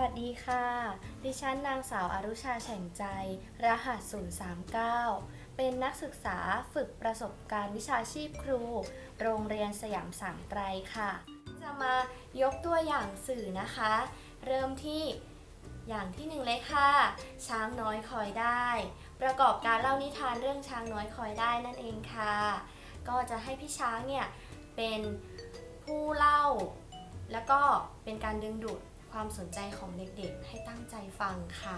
วัสดีค่ะ ดิฉันนางสาวอารุชาแฉ่งใจ รหัส 039 เป็นนักศึกษาฝึกประสบการณ์วิชาชีพครู โรงเรียนสยามสามไตรค่ะ จะมายกตัวอย่างสื่อนะคะ เริ่มที่อย่างที่หนึ่งเลยค่ะ ช้างน้อยคอยได้ ประกอบการเล่านิทานเรื่องช้างน้อยคอยได้นั่นเองค่ะ ก็จะให้พี่ช้างเนี่ยเป็นผู้เล่า แล้วก็เป็นการดึงดูด ความสนใจของเด็กๆ ให้ตั้งใจฟังค่ะ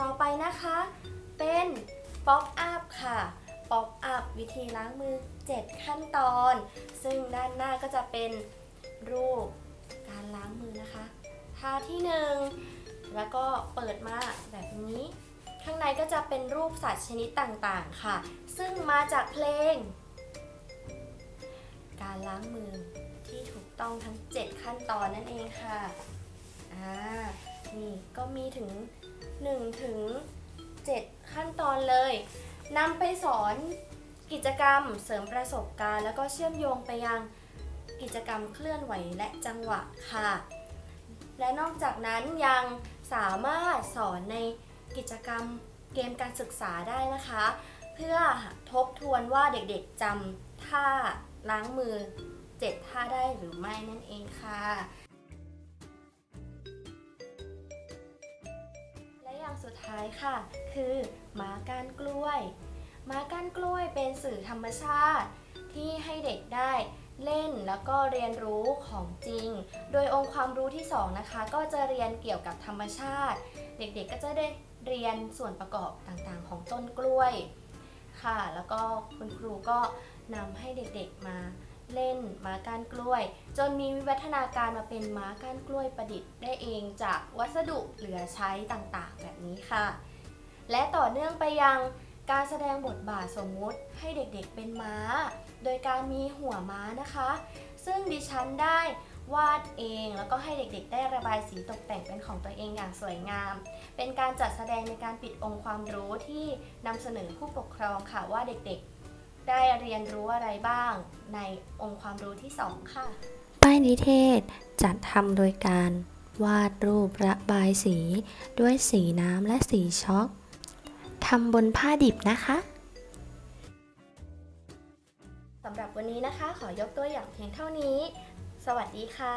ต่อไปนะคะเป็นป๊อปอัพค่ะป๊อปอัพวิธีล้างมือ 7 ขั้นตอน ซึ่งด้านหน้าก็จะเป็นรูปการล้างมือนะคะท่าที่ 1 แล้วก็เปิดมาแบบนี้ ข้างในก็จะเป็นรูปสัตว์ชนิดต่างๆค่ะ ซึ่งมาจากเพลง การล้างมือที่ถูกต้องทั้ง 7 ขั้นตอนนั่นเองค่ะ อ่านี่ก็มีถึง1ถึง7ขั้นตอนเลยนำไปสอนกิจกรรมเสริมประสบการณ์ แล้วก็เชื่อมโยงไปยังกิจกรรมเคลื่อนไหวและจังหวะค่ะ และนอกจากนั้นยังสามารถสอนในกิจกรรมเกมการศึกษาได้นะคะ เพื่อทบทวนว่าเด็กๆจำท่าล้างมือ 7 ท่าได้หรือไม่นั่นเองค่ะ สุดท้ายค่ะ คือม้าก้านกล้วย ม้าก้านกล้วยเป็นสื่อธรรมชาติ ที่ให้เด็กได้เล่นแล้วก็เรียนรู้ของจริง โดยองค์ความรู้ที่สองนะคะ ก็จะเรียนเกี่ยวกับธรรมชาติ เด็กๆก็จะได้เรียนส่วนประกอบต่างๆ ของต้นกล้วยค่ะ แล้วก็คุณครูก็นำให้เด็กๆมา เล่นม้าก้านกล้วย จนมีวิวัฒนาการมาเป็นม้าก้านกล้วยประดิษฐ์ได้เองจากวัสดุเหลือใช้ต่างๆ แบบนี้ค่ะ และต่อเนื่องไปยังการแสดงบทบาทสมมุติให้เด็กๆเป็นม้า โดยการมีหัวม้านะคะ ซึ่งดิฉันได้วาดเองแล้วก็ให้เด็กๆ ได้ระบายสีตกแต่งเป็นของตัวเองอย่างสวยงาม เป็นการจัดแสดงในการปิดองค์ความรู้ที่นำเสนอผู้ปกครองค่ะว่าเด็กๆ ได้เรียนรู้อะไรบ้างในองค์ความรู้ที่สองค่ะ ป้ายนิเทศจัดทำโดยการวาดรูประบายสี ด้วยสีน้ำและสีช็อกทำบนผ้าดิบนะคะสำหรับวันนี้นะคะ ขอยกตัวอย่างเพียงเท่านี้ สวัสดีค่ะ